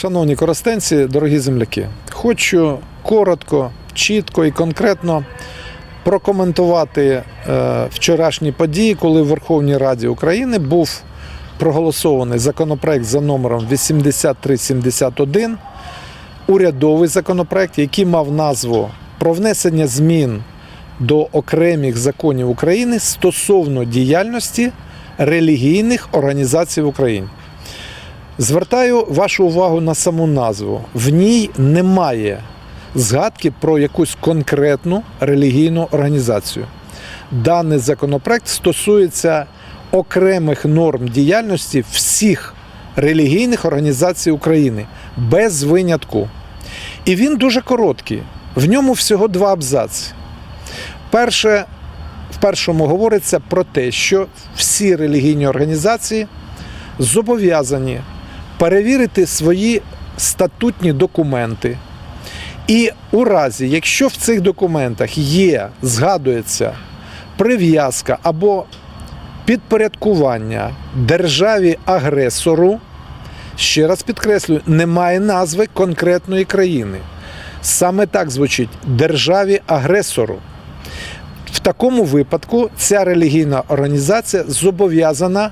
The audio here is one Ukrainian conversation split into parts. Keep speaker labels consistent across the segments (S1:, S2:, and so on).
S1: Шановні коростенці, дорогі земляки, хочу коротко, чітко і конкретно прокоментувати е, вчорашні події, коли в Верховній Раді України був проголосований законопроект за номером 8371, урядовий законопроект, який мав назву про внесення змін до окремих законів України стосовно діяльності релігійних організацій в Україні. Звертаю вашу увагу на саму назву. В ній немає згадки про якусь конкретну релігійну організацію. Даний законопроект стосується окремих норм діяльності всіх релігійних організацій України без винятку. І він дуже короткий. В ньому всього два абзаци. Перше, в першому говориться про те, що всі релігійні організації зобов'язані перевірити свої статутні документи. І у разі, якщо в цих документах є, згадується прив'язка або підпорядкування державі агресору, ще раз підкреслюю, немає назви конкретної країни. Саме так звучить державі агресору. В такому випадку ця релігійна організація зобов'язана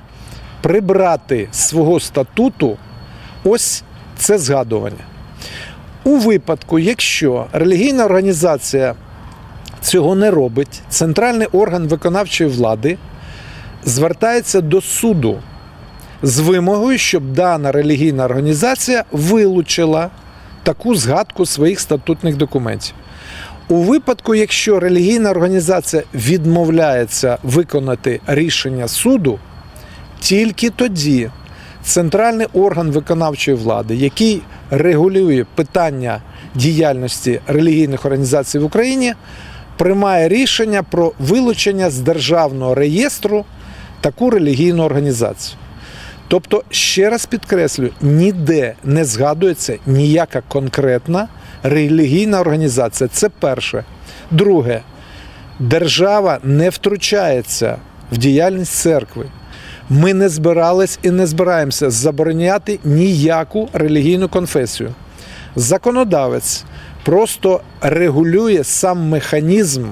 S1: прибрати свого статуту ось це згадування. У випадку, якщо релігійна організація цього не робить, центральний орган виконавчої влади звертається до суду з вимогою, щоб дана релігійна організація вилучила таку згадку своїх статутних документів. У випадку, якщо релігійна організація відмовляється виконати рішення суду, тільки тоді центральний орган виконавчої влади, який регулює питання діяльності релігійних організацій в Україні, приймає рішення про вилучення з державного реєстру таку релігійну організацію. Тобто, ще раз підкреслюю, ніде не згадується ніяка конкретна релігійна організація. Це перше. Друге, держава не втручається в діяльність церкви. Ми не збирались і не збираємося забороняти ніяку релігійну конфесію. Законодавець просто регулює сам механізм,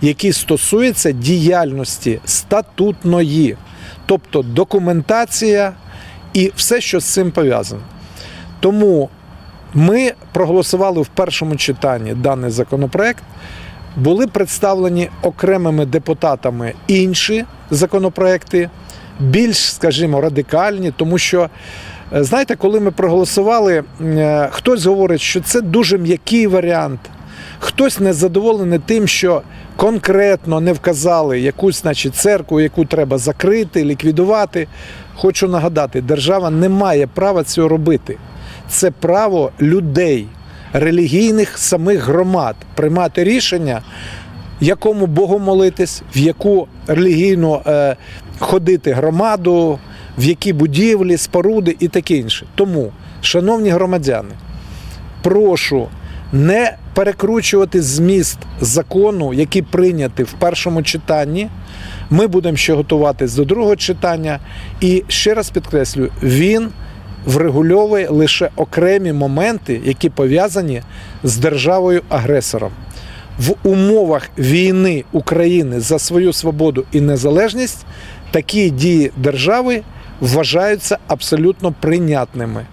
S1: який стосується діяльності статутної, тобто документація і все, що з цим пов'язано. Тому ми проголосували в першому читанні даний законопроект. Були представлені окремими депутатами інші законопроекти, більш, скажімо, радикальні, тому що, е, знаєте, коли ми проголосували, е, хтось говорить, що це дуже м'який варіант, хтось не задоволений тим, що конкретно не вказали якусь, значить, церкву, яку треба закрити, ліквідувати. Хочу нагадати, держава не має права цього робити. Це право людей, релігійних самих громад приймати рішення, якому Богу молитись, в яку релігійну е, ходити громаду, в які будівлі, споруди і таке інше. Тому, шановні громадяни, прошу не перекручувати зміст закону, який прийнятий в першому читанні. Ми будемо ще готуватись до другого читання. І ще раз підкреслюю, він врегульовує лише окремі моменти, які пов'язані з державою агресором. В умовах війни України за свою свободу і незалежність такі дії держави вважаються абсолютно прийнятними.